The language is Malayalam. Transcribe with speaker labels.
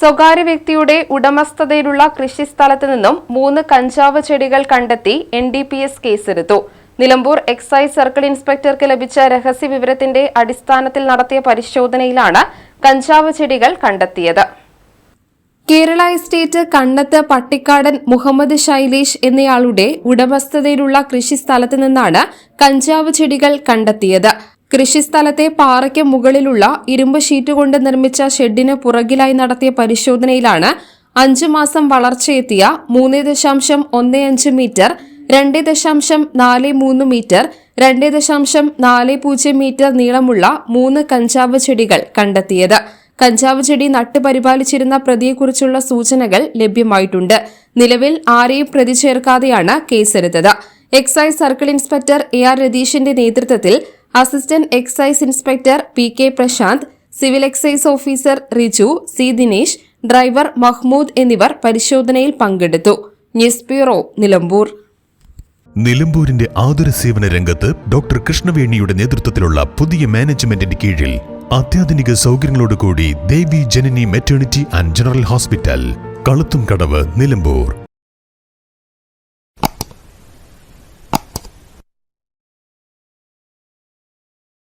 Speaker 1: സ്വകാര്യ വ്യക്തിയുടെ ഉടമസ്ഥതയിലുള്ള കൃഷിസ്ഥലത്ത് നിന്നും മൂന്ന് കഞ്ചാവ് ചെടികൾ കണ്ടെത്തി എൻ ഡി പി എസ് കേസെടുത്തു. നിലമ്പൂർ എക്സൈസ് സർക്കിൾ ഇൻസ്പെക്ടർക്ക് ലഭിച്ച രഹസ്യ വിവരത്തിന്റെ അടിസ്ഥാനത്തിൽ നടത്തിയ പരിശോധനയിലാണ് കഞ്ചാവ് ചെടികൾ കണ്ടെത്തിയത്. കേരള എസ്റ്റേറ്റ് കണ്ണത്ത് പട്ടിക്കാടൻ മുഹമ്മദ് ശൈലേഷ് എന്നയാളുടെ ഉടമസ്ഥതയിലുള്ള കൃഷിസ്ഥലത്ത് നിന്നാണ് കഞ്ചാവ് ചെടികൾ കണ്ടെത്തിയത്. കൃഷിസ്ഥലത്തെ പാറയ്ക്ക് മുകളിലുള്ള ഇരുമ്പ് ഷീറ്റ് കൊണ്ട് നിർമ്മിച്ച ഷെഡിന് പുറകിലായി നടത്തിയ പരിശോധനയിലാണ് അഞ്ചു മാസം വളർച്ചയെത്തിയ മൂന്ന് ദശാംശം ഒന്ന് അഞ്ച് മീറ്റർ രണ്ട് ദശാംശം നാല് മൂന്ന് മീറ്റർ രണ്ട് ദശാംശം നാല് പൂജ്യം മീറ്റർ നീളമുള്ള മൂന്ന് കഞ്ചാവ് ചെടികൾ കണ്ടെത്തിയത്. കഞ്ചാവ് ചെടി നട്ടുപരിപാലിച്ചിരുന്ന പ്രതിയെക്കുറിച്ചുള്ള സൂചനകൾ ലഭ്യമായിട്ടുണ്ട്. നിലവിൽ ആരെയും പ്രതി ചേർക്കാതെയാണ് കേസെടുത്തത്. Excise circle inspector A R രതീഷിന്റെ നേതൃത്വത്തിൽ assistant excise inspector P K Prashanth civil excise officer Riju C Dinesh driver Mahmood എന്നിവർ പരിശോധനയിൽ പങ്കെടുത്തു. News bureau Nilambur.
Speaker 2: നിലമ്പൂരിന്റെ ആതുര സേവന രംഗത്ത് ഡോക്ടർ കൃഷ്ണവേണിയുടെ നേതൃത്വത്തിലുള്ള പുതിയ മാനേജ്മെന്റിന്റെ കീഴിൽ അത്യാധുനിക സൗകര്യങ്ങളോടുകൂടി Devi Janani maternity and general hospital Kaluthum Kadavu Nilambur.